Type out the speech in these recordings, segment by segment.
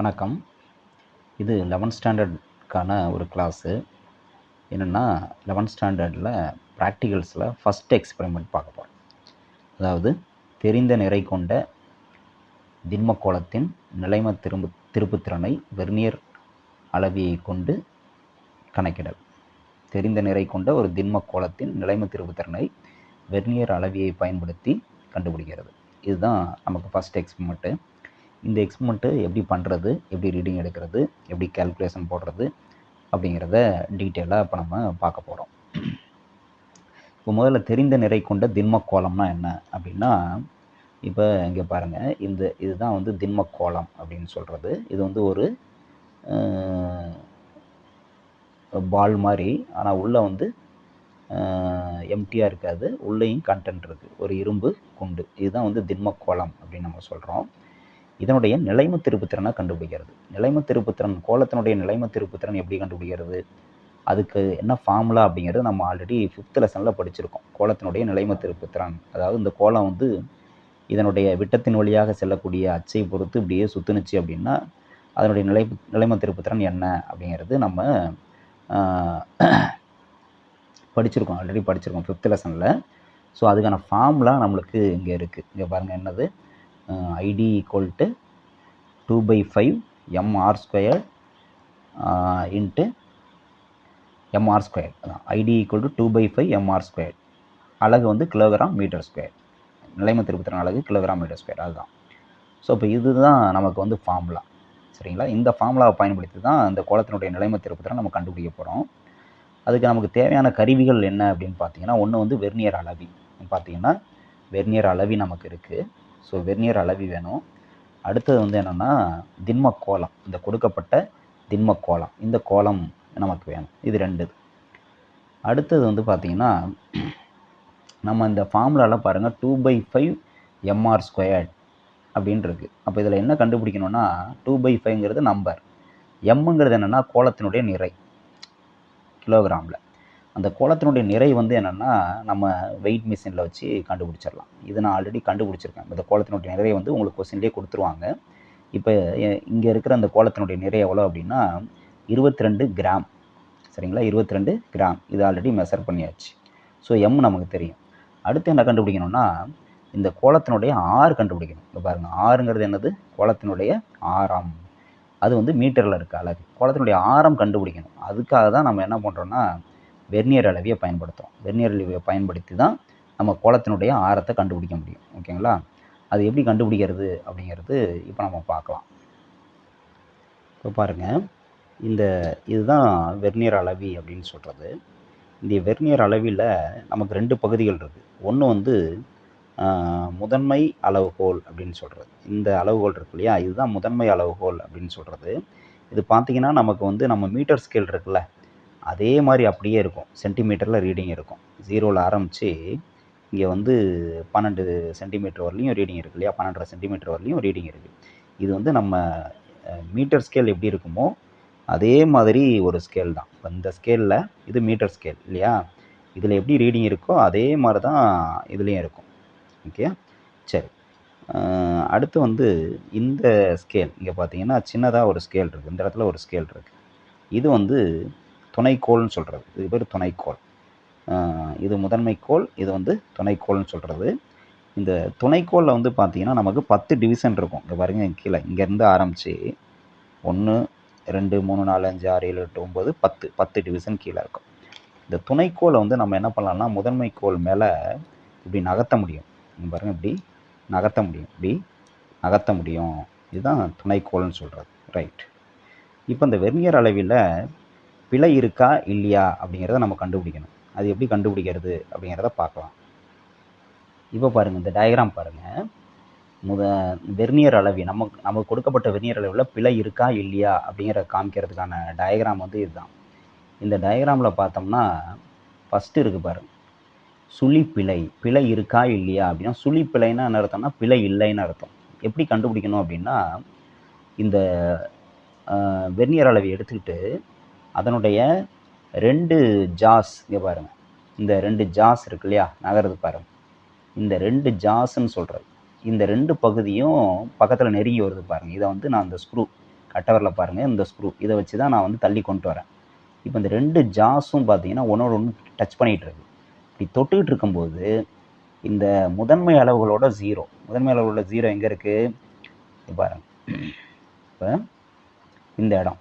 வணக்கம். இது லெவன்த் ஸ்டாண்டர்டுக்கான ஒரு கிளாஸு என்னென்னா லெவன்த் ஸ்டாண்டர்டில் ப்ராக்டிகல்ஸில் ஃபஸ்ட் எக்ஸ்பெரிமெண்ட் பார்க்க போகிறோம் அதாவது தெரிந்த நிறை கொண்ட திண்மக்கோளத்தின் நிலைம திரும்பு திருப்புத்திறனை வெர்னியர் அளவியை கொண்டு கணக்கிடல். தெரிந்த நிறை கொண்ட ஒரு திண்மக்கோளத்தின் நிலைம திருப்புத்திறனை வெர்னியர் அளவியை பயன்படுத்தி கண்டுபிடிக்கிறது. இதுதான் நமக்கு ஃபஸ்ட் எக்ஸ்பெரிமெண்ட்டு இந்த எக்ஸ்பெரிமெண்ட்டு எப்படி பண்ணுறது எப்படி ரீடிங் எடுக்கிறது எப்படி கேல்குலேஷன் போடுறது அப்படிங்கிறத டீட்டெயிலாக இப்போ நம்ம பார்க்க போகிறோம் இப்போ முதல்ல தெரிந்த நிறை கொண்ட திண்மக்கோளம்னா என்ன அப்படின்னா இப்போ இங்கே பாருங்கள் இந்த இதுதான் வந்து திண்மக்கோலம் அப்படின்னு சொல்கிறது இது வந்து ஒரு பால் மாதிரி ஆனால் உள்ளே வந்து எம்டியாக இருக்காது. உள்ளேயும் கண்டென்ட் இருக்குது ஒரு இரும்பு குண்டு. இதுதான் வந்து திண்மக்கோலம் அப்படின்னு நம்ம சொல்கிறோம் இதனுடைய நிலைம திருப்புத்திறனை கண்டுபிடிக்கிறது. நிலைம திருப்புத்திறன் கோலத்தினுடைய நிலைம திருப்புத்திறன் எப்படி கண்டுபிடிக்கிறது? அதுக்கு என்ன ஃபார்முலா அப்படிங்கிறது நம்ம ஆல்ரெடி ஃபிஃப்த் லெசனில் படிச்சிருக்கோம். கோலத்தினுடைய நிலைம திருப்புத்திறன். அதாவது இந்த கோலம் வந்து இதனுடைய விட்டத்தின் வழியாக செல்லக்கூடிய அச்சை பொறுத்து இப்படியே சுற்றுனுச்சு அப்படின்னா அதனுடைய நிலை நிலைம திருப்புத்திறன் என்ன அப்படிங்கிறது நம்ம படிச்சிருக்கோம். ஆல்ரெடி படிச்சிருக்கோம் ஃபிஃப்த் லெசனில் ஸோ அதுக்கான ஃபார்முலா நம்மளுக்கு இங்கே இருக்குது இங்கே பாருங்கள் என்னது? ID equal to two by five MR square into MR square அதான் ID equal to two by five MR square அழகு வந்து கிலோகிராம் மீட்டர் ஸ்கொயர் நிலைமை திருப்பத்திறன் அழகு கிலோகிராம் மீட்டர் ஸ்கொயர் அதுதான். ஸோ இப்போ இதுதான் நமக்கு வந்து ஃபார்முலா சரிங்களா? இந்த ஃபார்முலாவை பயன்படுத்தி தான் இந்த கோலத்தினுடைய நிலைமை திருப்பத்திறன் நம்ம கண்டுபிடிக்க போகிறோம் அதுக்கு நமக்கு தேவையான கருவிகள் என்ன அப்படின்னு பார்த்தீங்கன்னா ஒன்று வந்து வெர்னியர் அளவி. பார்த்தீங்கன்னா வெர்னியர் அளவி நமக்கு இருக்குது ஸோ வெர்னியர் அளவி வேணும். அடுத்தது வந்து என்னென்னா திண்ம கோலம். இந்த கொடுக்கப்பட்ட திண்ம கோலம். இந்த கோலம் நமக்கு வேணும். இது ரெண்டு. அடுத்தது வந்து பார்த்திங்கன்னா நம்ம இந்த ஃபார்முலாவில் பாருங்கள் two by five MR squared அப்படின்னு இருக்குது அப்போ இதில் என்ன கண்டுபிடிக்கணும்னா டூ பை ஃபைவ்ங்கிறது நம்பர் எம்முங்கிறது என்னென்னா கோலத்தினுடைய நிறை. கிலோகிராமில் அந்த கோலத்தினுடைய நிறை வந்து என்னென்னா நம்ம வெயிட் மிஷினில் வச்சு கண்டுபிடிச்சிடலாம். இது நான் ஆல்ரெடி கண்டுபிடிச்சிருக்கேன். இந்த கோலத்தினுடைய நிறைய வந்து உங்களுக்கு கொஸ்டின்லேயே கொடுத்துருவாங்க. இப்போ இங்கே இருக்கிற அந்த கோலத்தினுடைய நிறை எவ்வளோ அப்படின்னா இருபத்தி ரெண்டு கிராம். சரிங்களா? இருபத்தி ரெண்டு கிராம். இது ஆல்ரெடி மெஷர் பண்ணியாச்சு. ஸோ எம் நமக்கு தெரியும். அடுத்து என்ன கண்டுபிடிக்கணும்னா இந்த கோலத்தினுடைய ஆறு கண்டுபிடிக்கணும். இப்போ பாருங்கள் ஆறுங்கிறது என்னது? கோலத்தினுடைய ஆரம். அது வந்து மீட்டரில் இருக்க அழகு கோலத்தினுடைய ஆரம் கண்டுபிடிக்கணும். அதுக்காக தான் நம்ம என்ன பண்ணுறோன்னா வெர்னியர் அளவியை பயன்படுத்துகிறோம் வெர்னியர் அளவியை பயன்படுத்தி தான் நம்ம கோலத்தினுடைய ஆரத்தை கண்டுபிடிக்க முடியும். ஓகேங்களா? அது எப்படி கண்டுபிடிக்கிறது அப்படிங்கிறது இப்போ நம்ம பார்க்கலாம். இப்போ பாருங்கள் இந்த இதுதான் வெர்னியர் அளவி அப்படின்னு சொல்கிறது இந்த வெர்னியர் அளவியில் நமக்கு ரெண்டு பகுதிகள் இருக்குது ஒன்று வந்து முதன்மை அளவுகோல் அப்படின்னு சொல்கிறது இந்த அளவுகோல் இருக்கு இல்லையா? இதுதான் முதன்மை அளவுகோல் அப்படின்னு சொல்கிறது இது பார்த்திங்கன்னா நமக்கு வந்து நம்ம மீட்டர் ஸ்கேல் இருக்குல்ல அதே மாதிரி அப்படியே இருக்கும். சென்டிமீட்டரில் ரீடிங் இருக்கும். ஜீரோவில் ஆரம்பித்து இங்கே வந்து பன்னெண்டு சென்டிமீட்டர் வரலையும் ரீடிங் இருக்கு இல்லையா? பன்னெண்டரை சென்டிமீட்டர் வரலையும் ரீடிங் இருக்குது இது வந்து நம்ம மீட்டர் ஸ்கேல் எப்படி இருக்குமோ அதே மாதிரி ஒரு ஸ்கேல் தான். இந்த ஸ்கேலில் இது மீட்டர் ஸ்கேல் இல்லையா? இதில் எப்படி ரீடிங் இருக்கோ அதே மாதிரி தான் இதுலேயும் இருக்கும். ஓகே சரி. அடுத்து வந்து இந்த ஸ்கேல் இங்கே பார்த்தீங்கன்னா சின்னதாக ஒரு ஸ்கேல் இருக்குது இந்த இடத்துல ஒரு ஸ்கேல் இருக்குது இது வந்து துணைக்கோள்னு சொல்கிறது இது பேர் துணைக்கோள். இது முதன்மைக்கோள் இது வந்து துணைக்கோள்னு சொல்கிறது இந்த துணைக்கோளில் வந்து பார்த்திங்கன்னா நமக்கு பத்து டிவிஷன் இருக்கும். இங்கே பாருங்கள் கீழே. இங்கேருந்து ஆரம்பித்து ஒன்று ரெண்டு மூணு நாலு அஞ்சு ஆறு ஏழு எட்டு ஒம்பது பத்து. பத்து டிவிஷன் கீழே இருக்கும். இந்த துணைக்கோளை வந்து நம்ம என்ன பண்ணலாம்னா முதன்மை கோள் மேலே இப்படி நகர்த்த முடியும். இங்கே பாருங்கள் இப்படி நகர்த்த முடியும். இப்படி நகர்த்த முடியும். இதுதான் துணைக்கோள்னு சொல்கிறது ரைட் இப்போ இந்த வெர்னியர் அளவில் பிழை இருக்கா இல்லையா அப்படிங்கிறத நம்ம கண்டுபிடிக்கணும். அது எப்படி கண்டுபிடிக்கிறது அப்படிங்கிறத பார்க்கலாம். இப்போ பாருங்கள் இந்த டயக்ராம் பாருங்கள் முத வெர்னியர் அளவி நமக்கு நமக்கு கொடுக்கப்பட்ட வெர்னியர் அளவில் பிழை இருக்கா இல்லையா அப்படிங்கிற காமிக்கிறதுக்கான டயக்ராம் வந்து இதுதான். இந்த டயக்ராமில் பார்த்தோம்னா ஃபஸ்ட்டு இருக்குது பாருங்கள் சுழி பிழை பிழை இருக்கா இல்லையா அப்படின்னா சுழி பிழைன்னா என்ன அர்த்தம்னா பிழை இல்லைன்னு அர்த்தம். எப்படி கண்டுபிடிக்கணும் அப்படின்னா இந்த வெர்னியர் அளவை எடுத்துக்கிட்டு அதனுடைய ரெண்டு ஜாஸ் இங்கே பாருங்கள் இந்த ரெண்டு ஜாஸ் இருக்கு இல்லையா? நகருது பாருங்கள் இந்த ரெண்டு ஜாஸ்ன்னு சொல்கிறது இந்த ரெண்டு பகுதியும் பக்கத்தில் நெருங்கி வருது பாருங்கள் இதை வந்து நான் அந்த ஸ்க்ரூ கட்டவரில் பாருங்கள் இந்த ஸ்க்ரூ இதை வச்சு தான் நான் வந்து தள்ளி கொண்டு வரேன். இப்போ இந்த ரெண்டு ஜாஸும் பார்த்தீங்கன்னா ஒன்றோட ஒன்று டச் பண்ணிகிட்டு இருக்கு. இப்படி தொட்டுக்கிட்டு இருக்கும்போது இந்த முதன்மை அளவுகளோட ஜீரோ முதன்மை அளவுகளோட ஜீரோ எங்கே இருக்குது பாருங்க. இப்போ இந்த இடம்.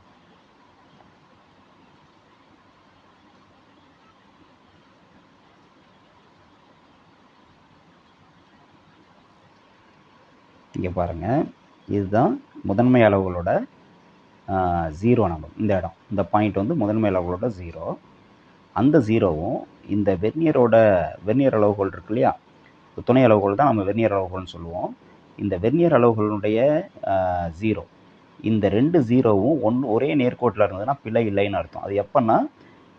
இங்கே பாருங்கள் இதுதான் முதன்மை அளவுகளோட ஜீரோ நம்பர் இந்த இடம். இந்த பாயிண்ட் வந்து முதன்மை அளவுகளோட ஜீரோ அந்த ஜீரோவும் இந்த வெர்னியரோட வெர்னியர் அளவுகோல் இருக்கு இல்லையா? துணை அளவுகோல் தான் நம்ம வெர்னியர் அளவுகோல்னு சொல்லுவோம். இந்த வெர்னியர் அளவுகளுடைய ஜீரோ இந்த ரெண்டு ஜீரோவும் ஒன்று ஒரே நேர்கோட்டில் இருந்ததுன்னா பிழை இல்லைன்னு அர்த்தம். அது எப்போன்னா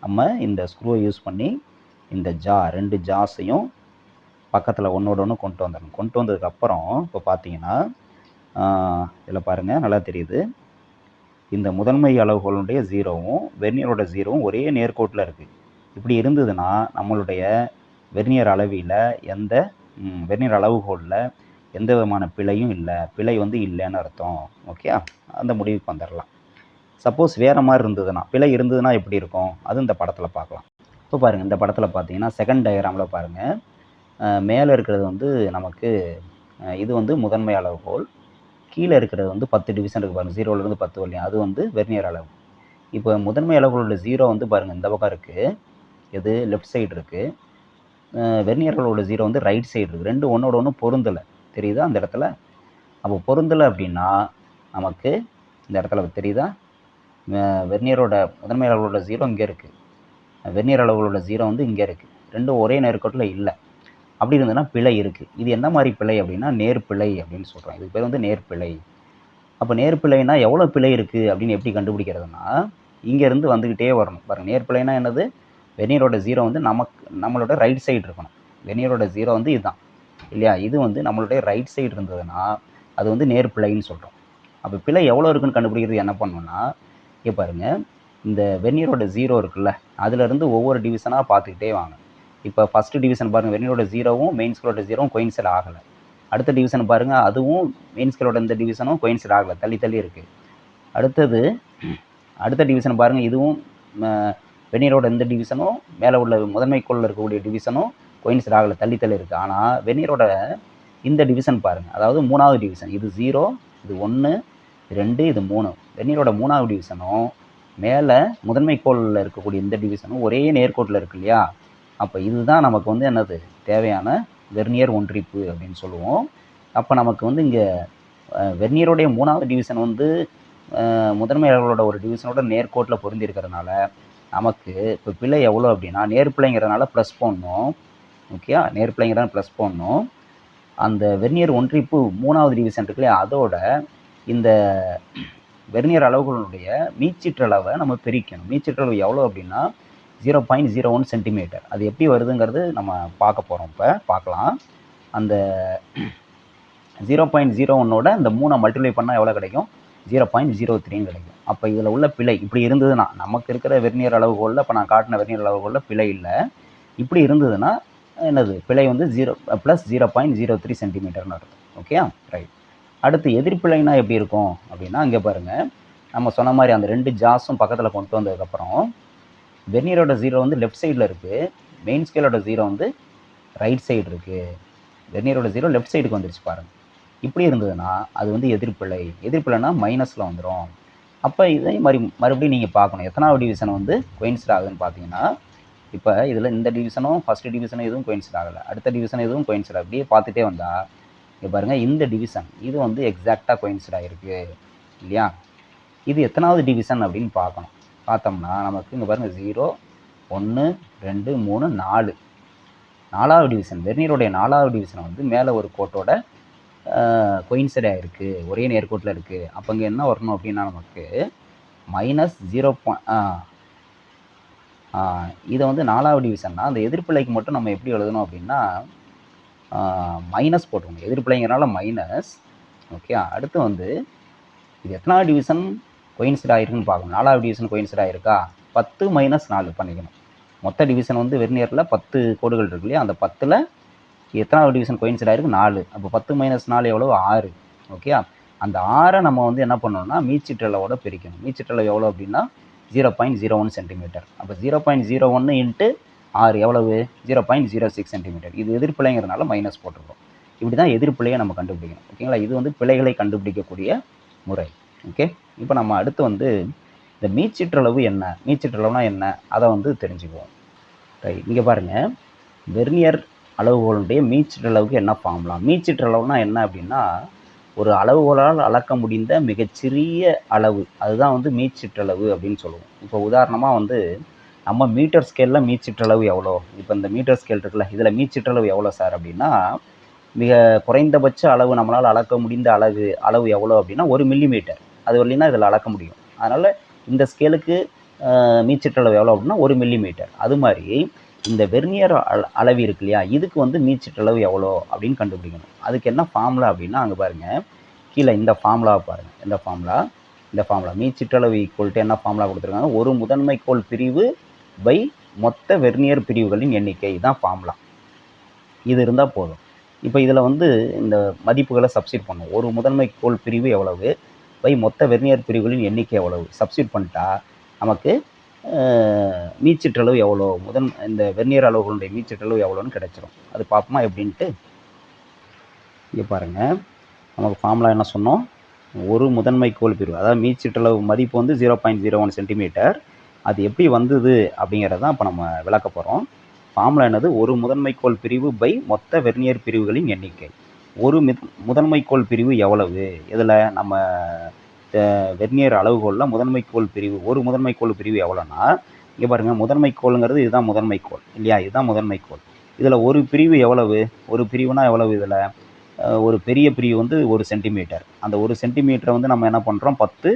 நம்ம இந்த ஸ்க்ரூவை யூஸ் பண்ணி இந்த ஜா ரெண்டு ஜாஸையும் பக்கத்தில் ஒன்றோட ஒன்று கொண்டு வந்துடணும். கொண்டு வந்ததுக்கப்புறம் இப்போ பார்த்தீங்கன்னா இதில் பாருங்கள் நல்லா தெரியுது. இந்த முதன்மை அளவுகளுடைய ஜீரோவும் வெர்னியரோட ஜீரோவும் ஒரே நேர்கோட்டில் இருக்குது இப்படி இருந்ததுன்னா நம்மளுடைய வெர்னியர் அளவியில் எந்த வெர்னியர் அளவுகோலில் எந்த விதமான பிழையும் இல்லை. பிழை வந்து இல்லைன்னு அர்த்தம். ஓகே? அந்த முடிவுக்கு வந்துடலாம். சப்போஸ் வேறு மாதிரி இருந்ததுன்னா பிழை இருந்ததுன்னா எப்படி இருக்கும்? அது இந்த படத்தில் பார்க்கலாம் இப்போ பாருங்கள் இந்த படத்தில் பார்த்தீங்கன்னா செகண்ட் டயக்ராமில் பாருங்கள் மேலே இருக்கிறது வந்து நமக்கு இது வந்து முதன்மை அளவுகோல் கீழே இருக்கிறது வந்து பத்து டிவிஷன் இருக்குது பாருங்கள் ஜீரோலேருந்து பத்து வரலையும் அது வந்து வெர்னியர் அளவு. இப்போ முதன்மை அளவுகளோட ஜீரோ வந்து பாருங்கள் இந்த பக்கம் இருக்குது இது லெஃப்ட் சைடு இருக்குது வெர்னியர் அளவோட ஜீரோ வந்து ரைட் சைடு இருக்குது ரெண்டு ஒன்றோட ஒன்று பொருந்தலை. தெரியுதா? அந்த இடத்துல? அப்போ பொருந்தலை அப்படின்னா நமக்கு இந்த இடத்துல தெரியுதா? வெர்னியரோட முதன்மை அளவுகளோட ஜீரோ இங்கே இருக்குது வெர்னியர் அளவுகளோட ஜீரோ வந்து இங்கே இருக்குது ரெண்டும் ஒரே நேர்கோட்டில் இல்லை. அப்படி இருந்ததுன்னா பிழை இருக்குது இது என்ன மாதிரி பிழை அப்படின்னா நேர்பிழை அப்படின்னு சொல்கிறோம் இதுக்கு பேர் வந்து நேர்பிழை. அப்போ நேர்பிழைனா எவ்வளோ பிழை இருக்குது அப்படின்னு எப்படி கண்டுபிடிக்கிறதுனா இங்கேருந்து வந்துக்கிட்டே வரணும். பாருங்கள் நேர்பிழைனா என்னது? வெர்னியரோட ஜீரோ வந்து நமக்கு நம்மளோட ரைட் சைடு இருக்கணும். வெர்னியரோட ஜீரோ வந்து இதுதான். இல்லையா? இது வந்து நம்மளுடைய ரைட் சைடு இருந்ததுன்னா அது வந்து நேர்பிழைன்னு சொல்கிறோம் அப்போ பிழை எவ்வளோ இருக்குன்னு கண்டுபிடிக்கிறது என்ன பண்ணணும்னா இங்கே பாருங்கள் இந்த வெந்நீரோட ஜீரோ இருக்குல்ல அதுலேருந்து ஒவ்வொரு டிவிஷனாக பார்த்துக்கிட்டே வாங்க. இப்போ ஃபஸ்ட்டு டிவிஷன் பாருங்கள் வெர்னியரோட ஜீரோவும் மெயின் ஸ்கேலோட ஜீரோவும் கோயின்சைட் ஆகலை. அடுத்த டிவிஷன் பாருங்கள் அதுவும் மெயின் ஸ்கேலோட இந்த டிவிஷனும் கோயின்சைட் ஆகலை தள்ளி தள்ளி இருக்குது அடுத்தது அடுத்த டிவிஷன் பாருங்கள் இதுவும் வெந்நீரோட இந்த டிவிஷனும் மேலே உள்ள முதன்மை கோளில் இருக்கக்கூடிய டிவிஷனும் கோயின்சைட் ஆகலை தள்ளி தள்ளி இருக்குது ஆனால் வெந்நீரோட இந்த டிவிஷன் பாருங்கள் அதாவது மூணாவது டிவிஷன் இது ஜீரோ இது ஒன்று ரெண்டு இது மூணு. வெந்நீரோட மூணாவது டிவிஷனும் மேலே முதன்மை கோளில் இருக்கக்கூடிய இந்த டிவிஷனும் ஒரே நேர்கோட்டில் இருக்கு இல்லையா? அப்போ இதுதான் நமக்கு வந்து என்னது? தேவையான வெர்னியர் ஒன்றிப்பு அப்படின்னு சொல்லுவோம். அப்போ நமக்கு வந்து இங்கே வெர்னியருடைய மூணாவது டிவிஷன் வந்து அஹ், முதன்மை அளவுகளோட ஒரு டிவிஷனோட நேர்கோட்டில் பொருந்திருக்கிறதுனால நமக்கு இப்போ பிழை எவ்வளோ அப்படின்னா நேர்பிள்ளைங்கிறதுனால ப்ளஸ் போடணும். ஓகே நேர்பிள்ளைங்கிறத ப்ளஸ் போடணும். அந்த வெர்னியர் ஒன்றிப்பு மூணாவது டிவிஷன் இருக்குல்லையா அதோட இந்த வெர்னியர் அளவுகளுடைய மீச்சிற்றளவை நம்ம பிரிக்கணும். மீச்சிற்றளவு எவ்வளோ அப்படின்னா zero point zero one centimetre அது எப்படி வருதுங்கிறது நம்ம பார்க்க போகிறோம் இப்போ. பார்க்கலாம். அந்த ஜீரோ பாயிண்ட் ஜீரோ ஒன்னோட இந்த மூணை மல்டிப்ளை பண்ணால் எவ்வளோ கிடைக்கும்? ஜீரோ பாயிண்ட் ஜீரோ த்ரீன்னு கிடைக்கும். அப்போ இதில் உள்ள பிழை இப்படி இருந்ததுன்னா நமக்கு இருக்கிற வெர்னியர் அளவுகோலில் இப்போ நான் காட்டின வெர்னியர் அளவுகோலில் பிழை இல்லை. இப்படி இருந்ததுன்னா என்னது? பிழை வந்து zero plus zero point zero three சென்டிமீட்டர்னு இருக்கும் ஓகே ரைட் அடுத்து எதிர்பிழைனா எப்படி இருக்கும்? அப்படின்னா அங்கே பாருங்கள் நம்ம சொன்ன மாதிரி அந்த ரெண்டு ஜாஸும் பக்கத்தில் கொண்டு வந்ததுக்கப்புறம் வெர்னியரோட ஜீரோ வந்து லெஃப்ட் சைடில் இருக்குது மெயின் ஸ்கேலோட ஜீரோ வந்து ரைட் சைடு இருக்குது வெர்னியரோட ஜீரோ லெஃப்ட் சைடுக்கு வந்துருச்சு பாருங்கள் இப்படி இருந்ததுன்னா அது வந்து எதிர்ப்பிழை. எதிர்ப்பிழைனா மைனஸில் வந்துடும் அப்போ இதே மாதிரி மறுபடியும் நீங்கள் பார்க்கணும். எத்தனாவது டிவிஷன் வந்து கொயின்சிட் ஆகுதுன்னு பார்த்தீங்கன்னா இப்போ இதில் இந்த டிவிஷனும் ஃபஸ்ட்டு டிவிஷனும் எதுவும் கொயின்சிட் ஆகலை. அடுத்த டிவிஷன் எதுவும் கொயின்சிட் அப்படியே பார்த்துட்டே வந்தால் இங்கே பாருங்கள் இந்த டிவிஷன் இது வந்து எக்ஸாக்டாக கொயின்சிட் ஆகிருக்கு இல்லையா? இது எத்தனாவது டிவிஷன் அப்படின்னு பார்க்கணும். பார்த்தோம்னா நமக்கு இங்கே பாருங்கள் ஜீரோ ஒன்று ரெண்டு மூணு நாலு. நாலாவது டிவிஷன் வெர்னியருடைய நாலாவது டிவிஷன் வந்து மேலே ஒரு கோட்டோட கொயின்சைட் இருக்குது ஒரே நேர்கோட்டில் இருக்குது அப்போ இங்கே என்ன வரணும் அப்படின்னா நமக்கு மைனஸ் ஜீரோ இதை வந்து நாலாவது டிவிஷன்னா அந்த எதிர்ப்பிழைக்கு மட்டும் நம்ம எப்படி எழுதணும் அப்படின்னா மைனஸ் போட்டுக்கணும் எதிர்ப்பிழைங்கிறனால மைனஸ் ஓகே அடுத்து வந்து இது எத்தனாவது டிவிஷன் கொயின்சிட் ஆகிருக்குன்னு பார்க்கணும். நாலாவது டிவிஷன் கொயின்சிட் ஆகிருக்கா பத்து மைனஸ் நாலு பண்ணிக்கணும். மொத்த டிவிஷன் வந்து வெர்னியரில் பத்து கோடுகள் இருக்கு இல்லையா? அந்த பத்தில் எத்தனாவது டிவிஷன் கொயின்சிட் ஆகிருக்கு நாலு. அப்போ பத்து மைனஸ் நாலு எவ்வளோ ஆறு. ஓகே அந்த ஆறை நம்ம வந்து என்ன பண்ணணும்னா மீச்சிற்றளவோட பிரிக்கணும். மீச்சிற்றளவு எவ்வளோ அப்படின்னா zero point zero one centimetre அப்போ ஜீரோ பாயிண்ட் ஜீரோ ஒன்று இன்ட்டு ஆறு எவ்வளவு? Zero point zero six centimetre இது எதிர்ப்பிழைங்கிறதுனால மைனஸ் போட்டிருக்கோம். இப்படி தான் எதிர்ப்பிழையை நம்ம கண்டுபிடிக்கணும். ஓகேங்களா? இது வந்து பிழைகளை கண்டுபிடிக்கக்கூடிய முறை. ஓகே இப்போ நம்ம அடுத்து வந்து இந்த மீச்சிற்றளவு என்ன? மீச்சிற்றளவுனா என்ன? அதை வந்து தெரிஞ்சுக்குவோம். ரைட் இங்கே பாருங்கள் வெர்னியர் அளவுகோலுடைய மீச்சிற்றளவுக்கு என்ன ஃபார்முலாம் மீச்சிற்றளவுனா என்ன அப்படின்னா ஒரு அளவுகோலால் அளக்க முடிந்த மிகச்சிறிய அளவு. அதுதான் வந்து மீச்சிற்றளவு அப்படின்னு சொல்லுவோம். இப்போ உதாரணமாக வந்து நம்ம மீட்டர் ஸ்கேலில் மீச்சிற்றளவு எவ்வளோ? இப்போ இந்த மீட்டர் ஸ்கேல் இருக்குல்ல இதில் மீச்சிற்றளவு எவ்வளோ சார் அப்படின்னா மிக குறைந்தபட்ச அளவு நம்மளால் அளக்க முடிந்த அளவு அளவு எவ்வளோ அப்படின்னா ஒரு மில்லிமீட்டர் அது வரலாம் இதில் அளக்க முடியும். அதனால் இந்த ஸ்கேலுக்கு மீச்சிற்றளவு எவ்வளோ அப்படின்னா ஒரு மில்லிமீட்டர் அது மாதிரி இந்த வெர்னியர் அள அளவு இருக்கு இல்லையா இதுக்கு வந்து மீச்சிற்றளவு எவ்வளோ அப்படின்னு கண்டுபிடிக்கணும். அதுக்கு என்ன ஃபார்முலா அப்படின்னா அங்கே பாருங்கள் கீழே இந்த ஃபார்முலாவை பாருங்கள் இந்த ஃபார்முலா இந்த ஃபார்முலா மீச்சிற்றளவு ஈக்குவல்ட்டு என்ன ஃபார்முலா கொடுத்துருக்காங்க? ஒரு முதன்மை கோள் பிரிவு பை மொத்த வெர்னியர் பிரிவுகளின் எண்ணிக்கை. தான் ஃபார்முலா இது இருந்தால் போதும். இப்போ இதில் வந்து இந்த மதிப்புகளை சப்ஸ்டிட் பண்ணும் ஒரு முதன்மை கோள் பிரிவு எவ்வளவு? பை மொத்த வெர்னியர் பிரிவுகளின் எண்ணிக்கை எவ்வளவு? சப்ஸ்டியூட் பண்ணிட்டா நமக்கு மீச்சிற்றளவு எவ்வளோ? முதன் இந்த வெர்னியர் அளவுகளுடைய மீச்சிற்றளவு எவ்வளோன்னு கிடச்சிரும். அது பார்ப்போமா எப்படின்ட்டு? இங்கே பாருங்கள் நமக்கு ஃபார்முலா என்ன சொன்னோம்? ஒரு முதன்மை கோள் பிரிவு. அதாவது மீச்சிற்றளவு மதிப்பு வந்து zero point zero one centimetre அது எப்படி வந்தது அப்படிங்கிறத இப்போ நம்ம விளக்க போகிறோம் ஃபார்முலா என்னது? ஒரு முதன்மைக்கோள் பிரிவு பை மொத்த வெர்னியர் பிரிவுகளின் எண்ணிக்கை. ஒரு மித் முதன்மைக்கோள் பிரிவு எவ்வளவு? இதில் நம்ம வெர்னியர் அளவுகோலில் முதன்மைக்கோள் பிரிவு ஒரு முதன்மைக்கோள் பிரிவு எவ்வளோன்னா இங்கே பாருங்கள் முதன்மைக்கோளுங்கிறது இதுதான் முதன்மைக்கோள் இல்லையா? இதுதான் முதன்மைக்கோள். இதில் ஒரு பிரிவு எவ்வளவு? ஒரு பிரிவுனா எவ்வளவு இதில்? ஒரு பெரிய பிரிவு வந்து ஒரு சென்டிமீட்டர். அந்த ஒரு சென்டிமீட்டரை வந்து நம்ம என்ன பண்ணுறோம் பத்து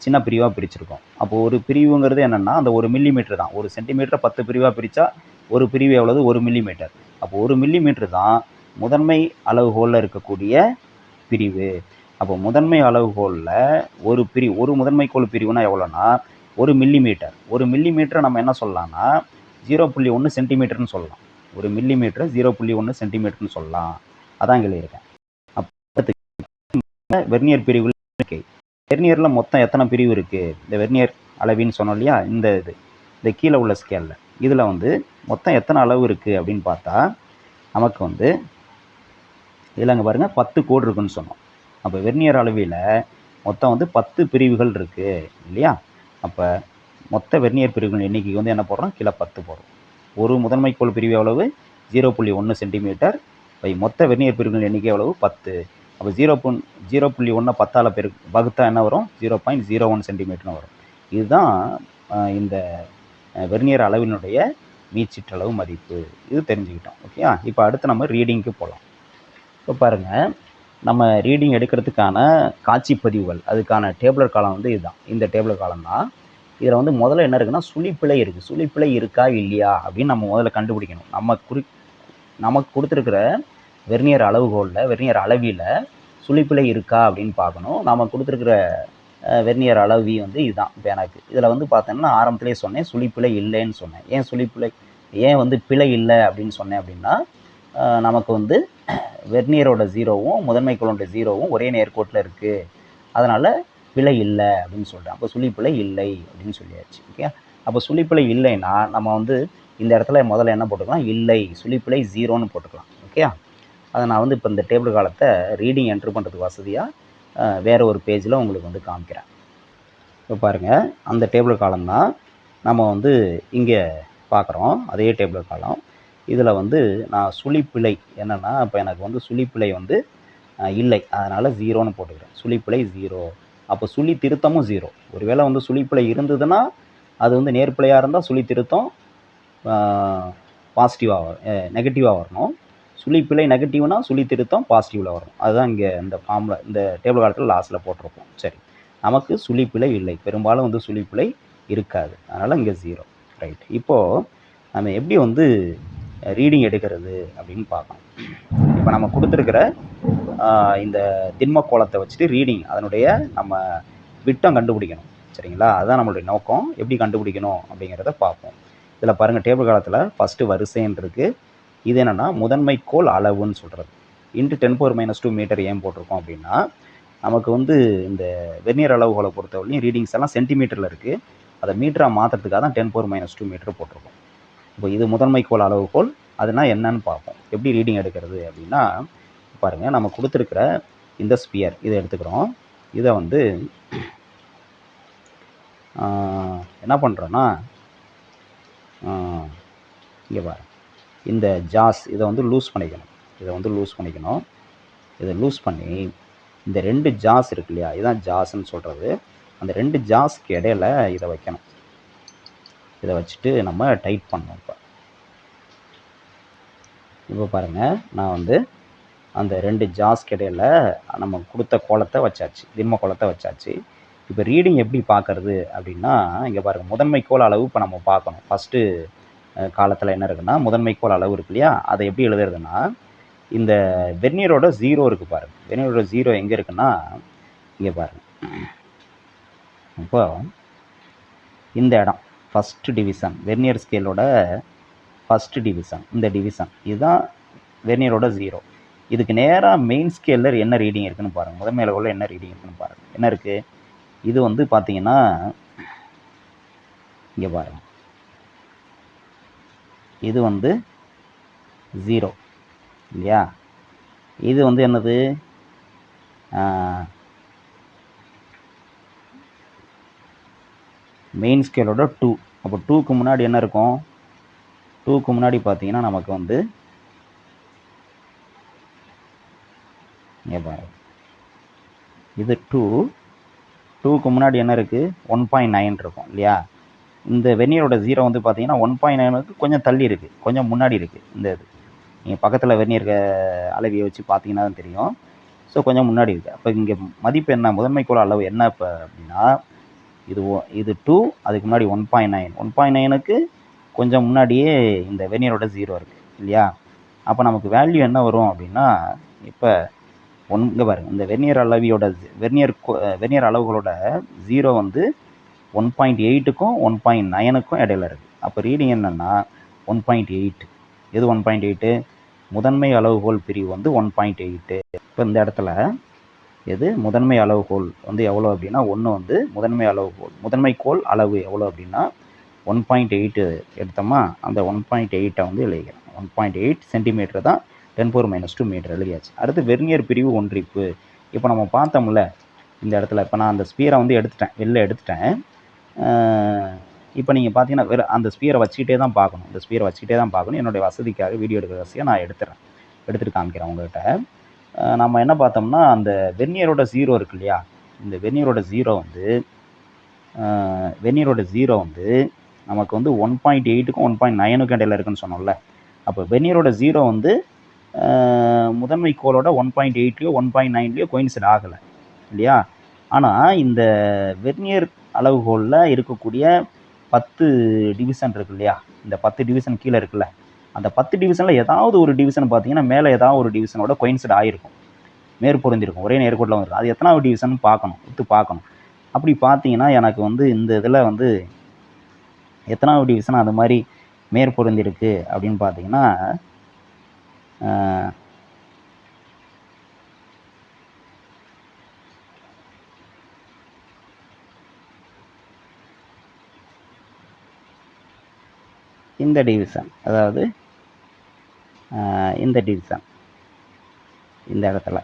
சின்ன பிரிவாக பிரிச்சிருக்கோம். அப்போது ஒரு பிரிவுங்கிறது என்னென்னா அந்த ஒரு மில்லிமீட்டர் தான். ஒரு சென்டிமீட்டரை பத்து பிரிவாக பிரித்தா ஒரு பிரிவு எவ்வளவு? ஒரு மில்லிமீட்டர். அப்போது ஒரு மில்லிமீட்டர் தான் முதன்மை அளவுகோலில் இருக்கக்கூடிய பிரிவு. அப்போ முதன்மை அளவுகோலில் ஒரு பிரிவு ஒரு முதன்மைக்கோள் பிரிவுனா எவ்வளோனா ஒரு மில்லிமீட்டர் ஒரு மீட்டரை நம்ம என்ன சொல்லலாம்னா ஜீரோ புள்ளி ஒன்று சென்டிமீட்டர்னு சொல்லலாம். ஒரு மில்லிமீட்டரை ஜீரோ புள்ளி ஒன்று சென்டிமீட்டர்னு சொல்லலாம். அதான் இங்கே இருக்கேன் அப்போ வெர்னியர் பிரிவு வெர்னியரில் மொத்தம் எத்தனை பிரிவு இருக்குது இந்த வெர்னியர் அளவின்னு சொன்னோம் இல்லையா? இந்த இது. இந்த கீழே உள்ள ஸ்கேலில் இதில் வந்து மொத்தம் எத்தனை அளவு இருக்குது அப்படின்னு பார்த்தா நமக்கு வந்து இதில் அங்கே பாருங்கள் பத்து கோடு இருக்குன்னு சொன்னோம். அப்போ வெர்னியர் அளவில் மொத்தம் வந்து பத்து பிரிவுகள் இருக்குது இல்லையா? அப்போ மொத்த வெர்னியர் பிரிவுகள் எண்ணிக்கைக்கு வந்து என்ன போடுறோம்? கீழே பத்து போடுறோம். ஒரு முதன்மை கோள் பிரிவு எவ்வளவு? ஜீரோ புள்ளி ஒன்று சென்டிமீட்டர். பை மொத்த வெர்னியர் பிரிவுகள் எண்ணிக்கை எவ்வளவு? பத்து. அப்போ ஜீரோ புன் ஜீரோ புள்ளி ஒன்று பத்தால் பெரு வகுத்தா என்ன வரும்? ஜீரோ பாயிண்ட் ஜீரோ ஒன் சென்டிமீட்டர்னு வரும். இதுதான் இந்த வெர்னியர் அளவினுடைய மீச்சிற்றளவு மதிப்பு. இது தெரிஞ்சுக்கிட்டோம் ஓகேயா? இப்போ அடுத்து நம்ம ரீடிங்க்கு போகலாம் இப்போ பாருங்கள் நம்ம ரீடிங் எடுக்கிறதுக்கான காட்சி பதிவுகள் அதுக்கான டேபிளர் காலம் வந்து இதுதான். இந்த டேபிளர் காலம் தான். இதில் வந்து முதல்ல என்ன இருக்குன்னா சுழிப்பிழை இருக்குது சுழிப்பிழை இருக்கா இல்லையா அப்படின்னு நம்ம முதல்ல கண்டுபிடிக்கணும். நம்ம குறி நமக்கு கொடுத்துருக்குற வெர்னியர் அளவுகோலில் வெர்னியர் அளவியில் சுழிப்பிழை இருக்கா அப்படின்னு பார்க்கணும். நம்ம கொடுத்துருக்குற வெர்னியர் அளவி வந்து இதுதான். இப்போ எனக்கு இதில் வந்து பார்த்தோன்னா ஆரம்பத்துலேயே சொன்னேன் சுழிப்பிழை இல்லைன்னு சொன்னேன். ஏன் சுழிப்பிழை ஏன் வந்து பிழை இல்லை அப்படின்னு சொன்னேன் அப்படின்னா நமக்கு வந்து வெர்னியரோட ஜீரோவும் முதன்மை குழோட ஜீரோவும் ஒரே நேர்கோட்டில் இருக்குது அதனால் பிழை இல்லை அப்படின்னு சொல்கிறேன் அப்போ சுழிப்பிழை இல்லை அப்படின்னு சொல்லியாச்சு ஓகே அப்போ சுழிப்பிழை இல்லைன்னா நம்ம வந்து இந்த இடத்துல முதல்ல என்ன போட்டுக்கலாம்? இல்லை சுழிப்பிழை ஜீரோன்னு போட்டுக்கலாம் ஓகே அதை நான் வந்து இப்போ இந்த டேபிள் காலத்தை ரீடிங் என்ட்ரு பண்ணுறதுக்கு வசதியாக வேறு ஒரு பேஜில் உங்களுக்கு வந்து காமிக்கிறேன். இப்போ பாருங்கள் அந்த டேபிள் காலம் தான் நம்ம வந்து இங்கே பார்க்குறோம். அதே டேபிள் காலம். இதில் வந்து நான் சுழிப்பிழை என்னென்னா இப்போ எனக்கு வந்து சுழிப்பிழை வந்து இல்லை. அதனால் ஜீரோன்னு போட்டுக்கிறேன். சுழிப்பிழை ஜீரோ. அப்போ சுழி திருத்தமும் ஜீரோ. ஒருவேளை வந்து சுழிப்பிழை இருந்ததுன்னா அது வந்து நேர்பிழையாக இருந்தால் சுழி திருத்தம் பாசிட்டிவாக நெகட்டிவாக வரணும். சுழிப்பிழை நெகட்டிவ்னா சுழி திருத்தம் பாசிட்டிவில் வரும் அதுதான் இங்கே இந்த ஃபார்மில் இந்த டேபிள் காலத்தில் லாஸ்ட்டில் போட்டிருப்போம். சரி. நமக்கு சுழிப்பிழை இல்லை. பெரும்பாலும் வந்து சுழிப்பிழை இருக்காது. அதனால் இங்கே ஜீரோ ரைட் இப்போது நம்ம எப்படி வந்து ரீடிங் எடுக்கிறது அப்படின்னு பார்க்கணும். இப்போ நம்ம கொடுத்துருக்கிற இந்த திண்ம கோலத்தை வச்சுட்டு ரீடிங் அதனுடைய நம்ம விட்டம் கண்டுபிடிக்கணும். சரிங்களா? அதுதான் நம்மளுடைய நோக்கம். எப்படி கண்டுபிடிக்கணும் அப்படிங்கிறத பார்ப்போம். இதில் பாருங்கள் டேபிள் காலத்தில் ஃபஸ்ட்டு வரிசைன்னு இருக்குது இது என்னென்னா முதன்மை கோல் அளவுன்னு சொல்கிறது into ten power minus two metre ஏன் போட்டிருக்கோம் அப்படின்னா நமக்கு வந்து இந்த வெர்னியர் அளவுகளை பொறுத்தவரையும் ரீடிங்ஸ் எல்லாம் சென்டிமீட்டரில் இருக்குது அதை மீட்டராக மாற்றுறதுக்காக தான் ten power minus two metre போட்டிருக்கோம். இப்போ இது முதன்மை கோல் அளவுகோல் அதுனா என்னன்னு பார்ப்போம். எப்படி ரீடிங் எடுக்கிறது அப்படின்னா பாருங்கள் நம்ம கொடுத்துருக்கிற இந்த ஸ்பியர் இதை எடுத்துக்கிறோம். இதை வந்து என்ன பண்ணுறோன்னா இங்கே பாரு. இந்த ஜாஸ் இதை வந்து லூஸ் பண்ணிக்கணும். இதை வந்து லூஸ் பண்ணிக்கணும். இதை லூஸ் பண்ணி இந்த ரெண்டு ஜாஸ் இருக்கு இல்லையா இதுதான் ஜாஸ்ன்னு சொல்கிறது அந்த ரெண்டு ஜாஸ்க்கு இடையில இதை வைக்கணும். இதை வச்சுட்டு நம்ம டைட் பண்ணோம் இப்போ. இப்போ பாருங்கள் நான் வந்து அந்த ரெண்டு ஜாஸ்க்கு இடையில நம்ம கொடுத்த கோலத்தை வச்சாச்சு. திண்ம கோலத்தை வச்சாச்சு. இப்போ ரீடிங் எப்படி பார்க்குறது அப்படின்னா இங்கே பாருங்கள் முதன்மை கோல் அளவு இப்போ நம்ம பார்க்கணும். ஃபஸ்ட்டு காலத்தில் என்ன இருக்குன்னா முதன்மை கோல் அளவு இருக்கு இல்லையா? அதை எப்படி எழுதுறதுன்னா இந்த வெர்னியரோட ஜீரோ இருக்குது பாருங்கள் வெர்னியரோட ஜீரோ எங்கே இருக்குன்னா இங்கே பாருங்கள் இப்போ இந்த இடம். ஃபஸ்ட்டு டிவிஷன் வெர்னியர் ஸ்கேலோட ஃபஸ்ட்டு டிவிஷன் இந்த டிவிஷன் இதுதான் வெர்னியரோட ஜீரோ இதுக்கு நேராக மெயின் ஸ்கேலில் என்ன ரீடிங் இருக்குன்னு பாருங்கள் முதன்மை அளவில் என்ன ரீடிங் இருக்குன்னு பாருங்கள் என்ன இருக்குது இது வந்து பார்த்தீங்கன்னா இங்கே பாருங்கள் இது வந்து ஜீரோ இல்லையா? இது வந்து என்னது? மெயின் ஸ்கேலோட டூ அப்போ டூக்கு முன்னாடி என்ன இருக்கும்? டூக்கு முன்னாடி பார்த்தீங்கன்னா நமக்கு வந்து இது டூ டூக்கு முன்னாடி என்ன இருக்குது ஒன் பாயிண்ட் நைன் இருக்கும் இல்லையா? இந்த வெர்னியரோட ஜீரோ வந்து பார்த்தீங்கன்னா ஒன் பாயிண்ட் நைனுக்கு கொஞ்சம் தள்ளி இருக்குது கொஞ்சம் முன்னாடி இருக்குது இந்த இது. நீங்கள் பக்கத்தில் வெந்நீர் அளவியை வச்சு பார்த்தீங்கன்னா தான் தெரியும். ஸோ கொஞ்சம் முன்னாடி இருக்குது அப்போ இங்கே மதிப்பு என்ன? முதன்மைக்குள்ள அளவு என்ன இப்போ அப்படின்னா இது இது டூ அதுக்கு முன்னாடி one point nine one point நைனுக்கு கொஞ்சம் முன்னாடியே இந்த வெனியரோட ஜீரோ இருக்குது இல்லையா? அப்போ நமக்கு வேல்யூ என்ன வரும் அப்படின்னா இப்போ ஒன் இங்கே பாருங்க இந்த வெர்னியர் அளவியோட வெர்னியர் வெர்னியர் அளவுகளோட ஜீரோ வந்து ஒன் பாயிண்ட் எயிட்டுக்கும் ஒன் பாயிண்ட் நைனுக்கும் இடையில இருக்குது அப்போ ரீடிங் என்னென்னா ஒன் பாயிண்ட் எயிட் எது ஒன் பாயிண்ட் எயிட்டு முதன்மை அளவுகோல் பிரிவு வந்து ஒன் பாயிண்ட் எயிட்டு இப்போ இந்த இடத்துல எது? முதன்மை அளவுகோல் வந்து எவ்வளோ அப்படின்னா ஒன்று வந்து முதன்மை அளவுகோல். முதன்மை கோல் அளவு எவ்வளோ அப்படின்னா ஒன் பாயிண்ட் எயிட்டு எடுத்தோமா? அந்த ஒன் பாயிண்ட் எயிட்டை வந்து எழுதிக்கிறேன் ஒன் பாயிண்ட் எயிட் சென்டிமீட்டர் தான் ten four minus two metre எழுதியாச்சு. அடுத்து வெர்னியர் பிரிவு ஒன்றிப்பு. இப்போ நம்ம பார்த்தோம்ல இந்த இடத்துல இப்போ நான் அந்த ஸ்பியரை வந்து எடுத்துட்டேன். வெளில எடுத்துட்டேன். இப்போ நீங்கள் பார்த்தீங்கன்னா வெறு அந்த ஸ்பியரை வச்சுக்கிட்டே தான் பார்க்கணும். இந்த ஸ்பியரை வச்சுக்கிட்டே தான் பார்க்கணும். என்னுடைய வசதிக்காக வீடியோ எடுக்கிற வசதியாக நான் எடுத்துறேன். எடுத்துகிட்டு காமிக்கிறேன் உங்கள்கிட்ட நம்ம என்ன பார்த்தோம்னா அந்த வெர்னியரோட ஜீரோ இருக்கு இல்லையா? இந்த வெர்னியரோட ஜீரோ வந்து வெர்னியரோட ஜீரோ வந்து நமக்கு வந்து ஒன் பாயிண்ட் எயிட்டுக்கும் ஒன் பாயிண்ட் நைனுக்கும் இடையில இருக்குன்னு சொன்னோம்ல. அப்போ வெர்னியரோட ஜீரோ வந்து முதன்மை கோலோட ஒன் பாயிண்ட் எயிட்லேயோ ஒன் பாயிண்ட் நைன்லேயோ கோயின்சிட் ஆகலை இல்லையா? ஆனால் இந்த வெர்னியர் அளவுகோலில் இருக்கக்கூடிய பத்து டிவிஷன் இருக்கு இல்லையா? இந்த பத்து டிவிஷன் கீழே இருக்குல்ல. அந்த பத்து டிவிஷனில் ஏதாவது ஒரு டிவிஷன் பார்த்தீங்கன்னா மேலே ஏதாவது ஒரு டிவிஷனோட கோயின்சிட் ஆகிருக்கும் மேற்பொருந்திருக்கும். ஒரே நேர்கோட்டில் வந்துருக்கும் அது எத்தனாவது டிவிஷன் பார்க்கணும். ஒத்து பார்க்கணும். அப்படி பார்த்தீங்கன்னா எனக்கு வந்து இந்த இதில் வந்து எத்தனாவது டிவிஷன் அது மாதிரி மேற்பொருந்திருக்கு அப்படின்னு பார்த்தீங்கன்னா இந்த டிவிஷன் அதாவது இந்த டிவிஷன் இந்த இடத்துல.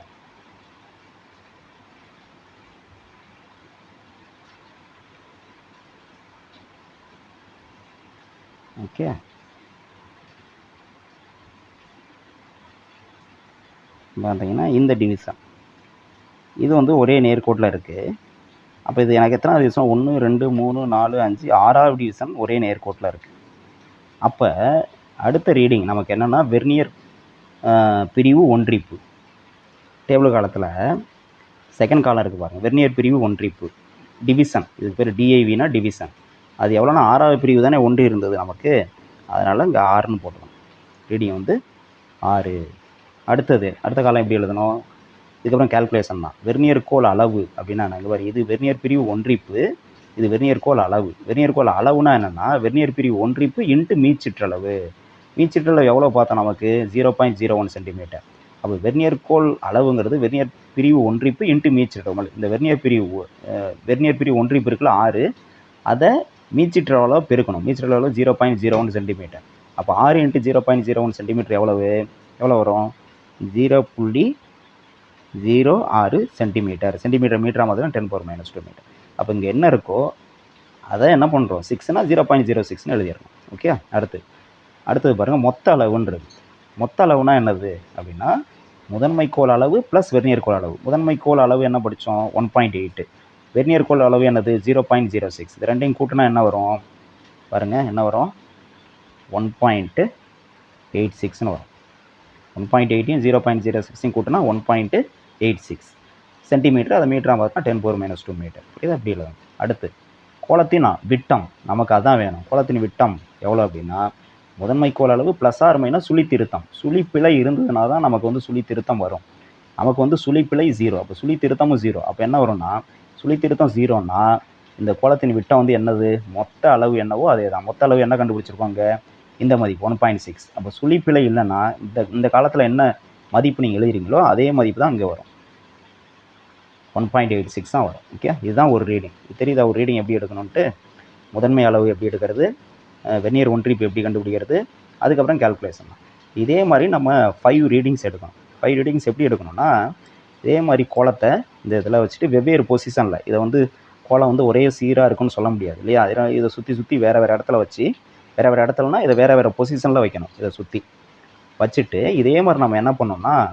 ஓகே பார்த்தீங்கன்னா இந்த டிவிஷன் இது வந்து ஒரே நேர்கோட்டில் இருக்குது அப்போ இது எனக்கு எத்தனை டிவிஷன் ஒன்று ரெண்டு மூணு நாலு அஞ்சு ஆறாவது டிவிஷன் ஒரே நேர்கோட்டில் இருக்குது அப்போ அடுத்த ரீடிங் நமக்கு என்னென்னா வெர்னியர் பிரிவு ஒன்றிப்பு. டேபிள் காலத்தில் செகண்ட் காலம் இருக்குது பாருங்கள் வெர்னியர் பிரிவு ஒன்றிப்பு. டிவிஷன் இதுக்கு பேர் டிஐவினா டிவிஷன் அது எவ்வளோனா ஆறாவது பிரிவு தானே ஒன்று இருந்தது நமக்கு. அதனால் இங்கே ஆறுன்னு போட்டுக்கணும் ரீடிங் வந்து ஆறு. அடுத்தது அடுத்த காலம் எப்படி எழுதணும்? இதுக்கப்புறம் கால்குலேஷன் தான். வெர்னியர் கோல் அளவு அப்படின்னா நாங்கள் பாரு இது வெர்னியர் பிரிவு ஒன்றிப்பு இது வெர்னியர் கோல் அளவு. வெர்னியர் கோல் அளவுனா என்னென்னா வெர்னியர் பிரிவு ஒன்றிப்பு இன்ட்டு மீச்சிற்றளவு. மீச்சிற்றளவு எவ்வளோ பார்த்தோம் நமக்கு? Zero point zero one centimetre அப்போ வெர்னியர் கோல் அளவுங்கிறது வெர்னியர் பிரிவு ஒன்றிப்பு இன்ட்டு மீச்சிட்டோமல் இந்த வெர்னியர் பிரிவு வெர்னியர் பிரிவு ஒன்றிப்பு இருக்குல்ல ஆறு. அதை மீச்சிட்டுற அளவு பெருக்கணும். மீச்சிட்டுற அளவு zero point zero one centimetre அப்போ ஆறு into zero point zero one centimetre எவ்வளவு? எவ்வளோ வரும்? ஜீரோ புள்ளி ஜீரோ ஆறு சென்டிமீட்டர் சென்டிமீட்டர் மீட்டராக மாதிரி ten power minus two metre அப்போ இங்கே என்ன இருக்கோ அதை என்ன பண்ணுறோம் சிக்ஸ்னால் ஜீரோ பாயிண்ட் ஜீரோ சிக்ஸ்னு எழுதிடணும். ஓகே அடுத்து. அடுத்தது பாருங்கள் மொத்த அளவுன்றது. மொத்த அளவுனா என்னது அப்படின்னா முதன்மை கோல் அளவு ப்ளஸ் வெர்னியர் கோல் அளவு. முதன்மை கோல் அளவு என்ன படித்தோம் ஒன் பாயிண்ட் எயிட்டு வெர்னியர் கோல் அளவு என்னது? ஜீரோ பாயிண்ட் ஜீரோ சிக்ஸ் இது ரெண்டையும் கூட்டினா என்ன வரும்? பாருங்கள் என்ன வரும்? ஒன் பாயிண்ட்டு எயிட் சிக்ஸ்னு வரும். ஒன் பாயிண்ட் எயிட்டையும் ஜீரோ பாயிண்ட் ஜீரோ சிக்ஸையும் கூட்டினா one point eight six centimetre அதை மீட்டராக பார்த்தா ten four minus two metre இது அப்படி இல்லை அடுத்து கோலத்தின் விட்டம். நமக்கு அதான் வேணும். கோலத்தின் விட்டம் எவ்வளோ அப்படின்னா முதன்மை கோல் அளவு ப்ளஸ் ஆர் மைனஸ் சுழி திருத்தம் சுழி இருந்ததுனால இருந்ததுனா தான் நமக்கு வந்து சுழி திருத்தம் வரும். நமக்கு வந்து சுழிப்பிழை ஜீரோ அப்போ சுழி திருத்தமும் ஜீரோ அப்போ என்ன வரும்னா சுழி திருத்தம் ஜீரோனா இந்த கோலத்தின் விட்டம் வந்து என்னது? மொத்த அளவு என்னவோ அதே தான் மொத்த அளவு என்ன கண்டுபிடிச்சிருக்கோங்க இந்த மதிப்பு ஒன் பாயிண்ட் சிக்ஸ் அப்போ சுழிப்பிழை இல்லைன்னா இந்த இந்த காலத்தில் என்ன மதிப்பு நீங்கள் எழுதுறீங்களோ அதே மதிப்பு தான் இங்கே வரும். ஒன் பாயிண்ட் எயிட் சிக்ஸ் தான் வரும். ஓகே இதுதான் ஒரு ரீடிங் தெரியுதா? ஒரு ரீடிங் எப்படி எடுக்கணும்ன்ட்டு? முதன்மை அளவு எப்படி எடுக்கிறது? வெந்நீர் ஒன்றிப்பு எப்படி கண்டுபிடிக்கிறது? அதுக்கப்புறம் கேல்குலேஷன் இதே மாதிரி நம்ம ஃபைவ் ரீடிங்ஸ் எடுக்கணும். ஃபைவ் ரீடிங்ஸ் எப்படி எடுக்கணும்னா இதே மாதிரி கோலத்தை இந்த இதில் வச்சுட்டு வெவ்வேறு பொசிஷனில் இதை வந்து கோலம் வந்து ஒரே சீராக இருக்குன்னு சொல்ல முடியாது இல்லையா? இதை- இதை சுற்றி சுற்றி வேறு வேறு இடத்துல வச்சு வேறு வேறு இடத்துலனா இதை வேறு வேறு பொசிஷனில் வைக்கணும் இதை சுற்றி வச்சுட்டு இதே மாதிரி நம்ம என்ன பண்ணோம்னா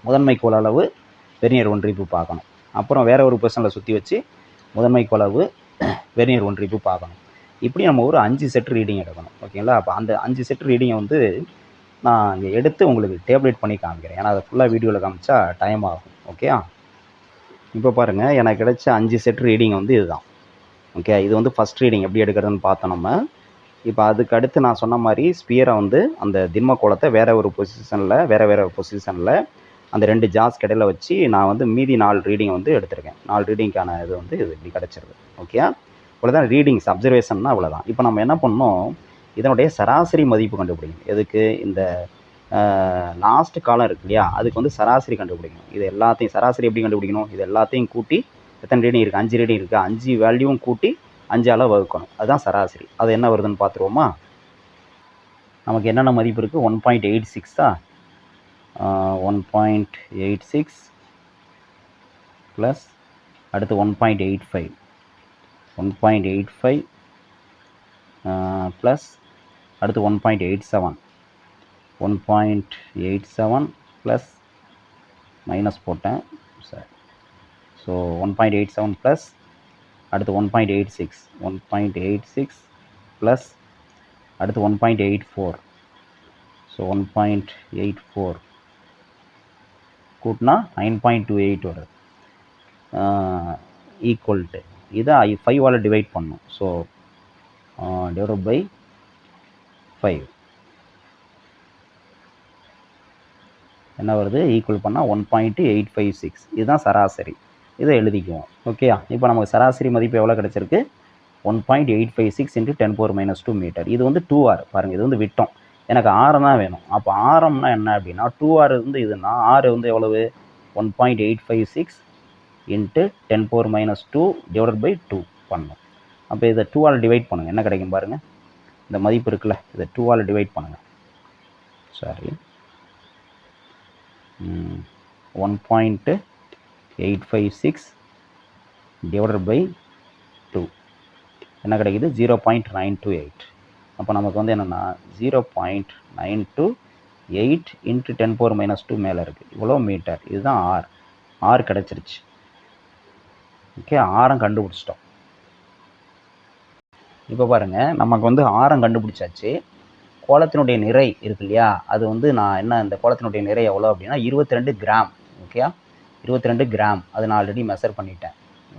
முதன்மை கோல அளவு வெர்னியர் ஒன்றிப்பு பார்க்கணும். அப்புறம் வேற ஒரு பொசிஷனில் சுற்றி வச்சு முதன்மை கோளவு வெர்னியர் ஒன்றிப்பு பார்க்கணும். இப்படி நம்ம ஒரு அஞ்சு செட் ரீடிங் எடுக்கணும். ஓகேங்களா அப்போ அந்த அஞ்சு செட் ரீடிங்கை வந்து நான் இங்கே எடுத்து உங்களுக்கு டேப்லெட் பண்ணி காமிக்கிறேன். ஏன்னா அதை ஃபுல்லாக வீடியோவில் காமிச்சா டைம் ஆகும். ஓகே இப்போ பாருங்கள் எனக்கு கிடைச்ச அஞ்சு செட் ரீடிங் வந்து இதுதான். ஓகே இது வந்து ஃபஸ்ட் ரீடிங் எப்படி எடுக்கிறதுன்னு பார்த்தோம் நம்ம. இப்போ அதுக்கு அடுத்து நான் சொன்ன மாதிரி ஸ்பியரை வந்து அந்த திண்ம கோலத்தை வேறு ஒரு பொசிஷனில் வேற வேறு பொசிஷனில் அந்த ரெண்டு ஜாஸ் கடையில் வச்சு நான் வந்து மீதி நாலு ரீடிங் வந்து எடுத்திருக்கேன். நாலு ரீடிங்க்கான இது வந்து இது இப்படி கிடச்சிருது. ஓகே இவ்வளோதான் ரீடிங்ஸ் அப்சர்வேஷன்னா அவ்வளோதான் இப்போ நம்ம என்ன பண்ணோம் இதனுடைய சராசரி மதிப்பு கண்டுபிடிக்கணும். எதுக்கு? இந்த லாஸ்ட் காலம் இருக்கு இல்லையா? அதுக்கு வந்து சராசரி கண்டுபிடிக்கணும். இது எல்லாத்தையும் சராசரி எப்படி கண்டுபிடிக்கணும்? இது எல்லாத்தையும் கூட்டி எத்தனை ரீடிங் இருக்குது அஞ்சு ரீடிங் இருக்குது அஞ்சு வேல்யூவும் கூட்டி அஞ்சால் வகுக்கணும். அதுதான் சராசரி. அது என்ன வருதுன்னு பார்த்துருவோமா? நமக்கு என்னென்ன மதிப்பு இருக்குது ஒன் பாயிண்ட் எயிட் சிக்ஸா one point eight six plus அடுத்து one point eight five one point eight five plus அடுத்து one point eight seven one point eight seven plus minus போட்டேன் sir so one point eight seven plus அடுத்து one point eight six one point eight six plus அடுத்து one point eight four so one point eight four கூட்டினா nine point two eight வருது equal to இதை ஐ ஃபைவால் divide பண்ணும். So divide by five என்ன வருது? ஈக்குவல் பண்ணால் one point eight five six இதுதான் சராசரி. இதை எழுதிக்குவோம். ஓகேயா இப்போ நமக்கு சராசரி மதிப்பு எவ்வளோ கிடச்சிருக்கு? One point eight five six into ten four minus two metre இது வந்து டூ ஆர் பாருங்கள் இது வந்து விட்டோம். எனக்கு ஆரம் தான் வேணும். அப்போ ஆரம்னா என்ன அப்படின்னா டூ ஆர் வந்து இதுனா ஆறு வந்து எவ்வளவு? One point eight five six into ten four minus two divide by two பண்ணணும் அப்போ இதை டூவால் டிவைட் பண்ணுங்கள் என்ன கிடைக்கும் பாருங்கள் இந்த மதிப்பு இருக்குல்ல இதை டூவால் டிவைட் பண்ணுங்கள் sorry one point eight five six divide by two என்ன கிடைக்குது? Zero point nine two eight அப்போ நமக்கு வந்து என்னென்னா zero point nine two eight into ten four minus two மேலே இருக்குது இவ்வளோ மீட்டர் இதுதான் ஆர் ஆர் கிடச்சிருச்சு. ஓகே ஆரம் கண்டுபிடிச்சிட்டோம். இப்போ பாருங்கள் நமக்கு வந்து ஆரம் கண்டுபிடிச்சாச்சு. கோலத்தினுடைய நிறை இருக்கு இல்லையா? அது வந்து நான் என்ன இந்த கோலத்தினுடைய நிறை எவ்வளோ அப்படின்னா இருபத்தி ரெண்டு கிராம் ஓகே இருபத்தி ரெண்டு கிராம். அது நான் ஆல்ரெடி மெஷர் பண்ணிட்டேன்.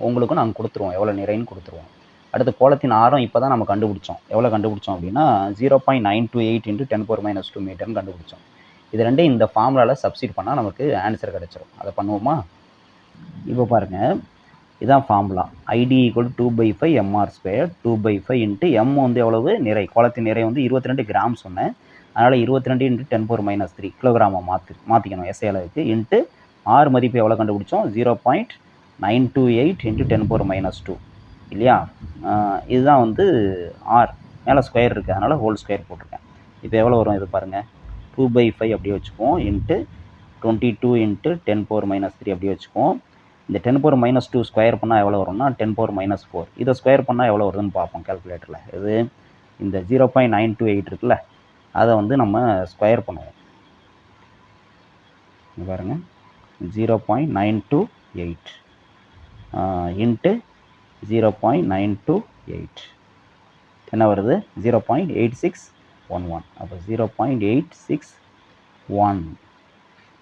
உங்களுக்கும் நாங்கள் கொடுத்துருவோம். எவ்வளோ நிறைன்னு கொடுத்துருவோம். அடுத்து கோலத்தின் ஆரம் இப்போ தான் நம்ம கண்டுபிடிச்சோம். எவ்வளோ கண்டுபிடிச்சோம் அப்படின்னா zero point nine two eight into ten four minus two மீட்டர்னு கண்டுபிடிச்சோம். இது ரெண்டே இந்த ஃபார்முலாவில் சப்ஸ்டியூட் பண்ணால் நமக்கு ஆன்சர் கிடச்சிரும். அதை பண்ணுவோமா? இப்போ பாருங்கள் இதான் formula ID equal two by five MR square two by five into M வந்து எவ்வளவு? நிறை. குளத்தின் நிறை வந்து இருபத்தி ரெண்டு கிராம் சொன்னேன். அதனால் இருபத்தி ரெண்டு into ten four minus three கிலோகிராமை மாற்றி மாற்றிக்கணும் எஸ்ஐ அளவுக்கு இன்ட்டு ஆர் மதிப்பு எவ்வளோ கண்டுபிடிச்சோம்? Zero point nine two eight into ten four minus two இல்லையா? இதுதான் வந்து ஆர் மேலே ஸ்கொயர் இருக்குது அதனால் ஹோல் ஸ்கொயர் போட்டிருக்கேன். இப்போ எவ்வளோ வரும் இது பாருங்கள் டூ பை ஃபைவ் அப்படியே வச்சுக்குவோம். Into twenty two into ten four minus three அப்படியே வச்சுக்குவோம். இந்த ten four minus two square பண்ணால் எவ்வளோ வரும்னா டென் போர் மைனஸ் ஃபோர் இதை ஸ்கொயர் பண்ணால் எவ்வளோ வருதுன்னு பார்ப்போம் கால்குலேட்டரில் இது இந்த zero point nine two eight இருக்குல்ல அதை வந்து நம்ம ஸ்கொயர் பண்ணுவோம். பாருங்கள் பாருங்க. Zero point nine two eight into zero point nine two eight என்ன வருது? Zero point eight six one one அப்போ zero point eight six one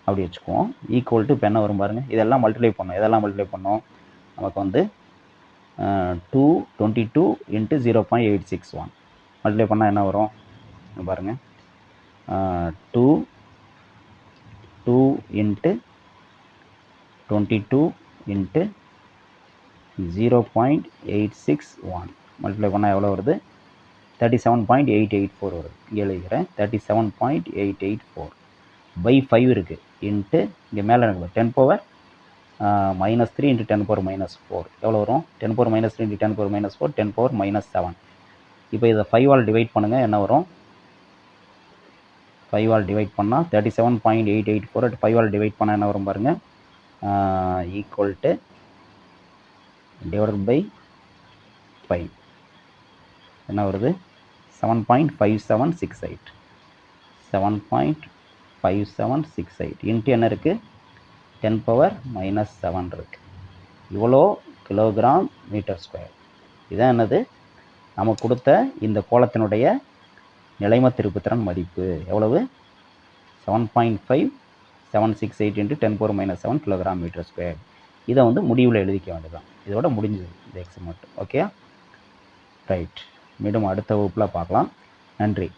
அப்படி வச்சுக்குவோம். ஈக்குவல் டு இப்போ என்ன வரும் பாருங்கள் இதெல்லாம் மல்டிப்ளை பண்ணோம். இதெல்லாம் மல்டிப்ளை பண்ணோம்? நமக்கு வந்து two twenty two into zero point eight six one multiply பண்ணால் என்ன வரும்? பாருங்கள் two two into twenty two into zero point eight six one multiply பண்ணால் எவ்வளோ வருது? Thirty seven point eight eight four வருது. இங்கே எழுதிக்கிறேன். Thirty seven point eight eight four by five இருக்குது இன்ட்டு இங்கே மேலே எனக்கு ten power minus three into ten power minus four எவ்வளோ வரும்? Ten power minus three into ten power minus four ten power minus seven இப்போ இதை five ஆல் divide பண்ணுங்கள் என்ன வரும்? ஃபைவ் ஆல் டிவைட் பண்ணால் thirty seven point eight eight four five all divide பண்ணால் என்ன வரும் பாருங்கள் equal to divide by five என்ன வருது? Seven point five seven six eight seven point five seven six eight into என்ன இருக்குது டென் பவர் மைனஸ் செவன் இருக்குது இவ்வளோ கிலோகிராம் மீட்டர் ஸ்கொயர் இதான் என்னது? நமக்கு கொடுத்த இந்த கோலத்தினுடைய நிலைம திருப்புத்திறன் மதிப்பு. எவ்வளவு? Seven point five seven six eight into ten power minus seven kilogram metre square இதை வந்து முடிவில் எழுதிக்க வேண்டியதான் இதோட முடிஞ்சது இந்த எக்ஸ் மட்டும். ஓகே ரைட் மீண்டும் அடுத்த வகுப்பில் பார்க்கலாம். நன்றி.